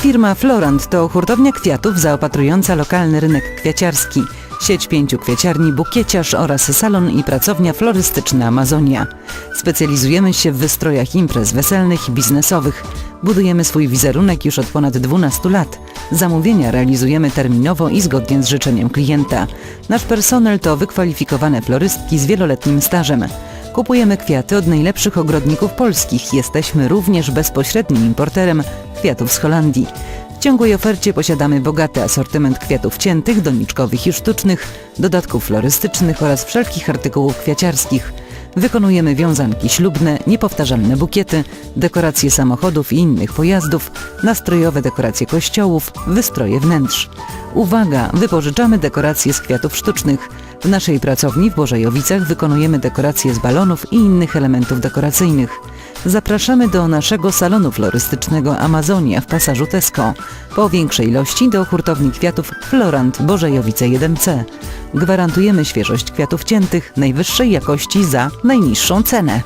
Firma Florant to hurtownia kwiatów zaopatrująca lokalny rynek kwiaciarski, sieć pięciu kwieciarni Bukieciarz oraz salon i pracownia florystyczna Amazonia. Specjalizujemy się w wystrojach imprez weselnych i biznesowych. Budujemy swój wizerunek już od ponad 12 lat. Zamówienia realizujemy terminowo i zgodnie z życzeniem klienta. Nasz personel to wykwalifikowane florystki z wieloletnim stażem. Kupujemy kwiaty od najlepszych ogrodników polskich. Jesteśmy również bezpośrednim importerem kwiatów z Holandii. W ciągłej ofercie posiadamy bogaty asortyment kwiatów ciętych, doniczkowych i sztucznych, dodatków florystycznych oraz wszelkich artykułów kwiaciarskich. Wykonujemy wiązanki ślubne, niepowtarzalne bukiety, dekoracje samochodów i innych pojazdów, nastrojowe dekoracje kościołów, wystroje wnętrz. Uwaga! Wypożyczamy dekoracje z kwiatów sztucznych. W naszej pracowni w Bożejowicach wykonujemy dekoracje z balonów i innych elementów dekoracyjnych. Zapraszamy do naszego salonu florystycznego Amazonia w pasażu Tesco. Po większej ilości do hurtowni kwiatów Florant Bożejowice 1C. Gwarantujemy świeżość kwiatów ciętych najwyższej jakości za najniższą cenę.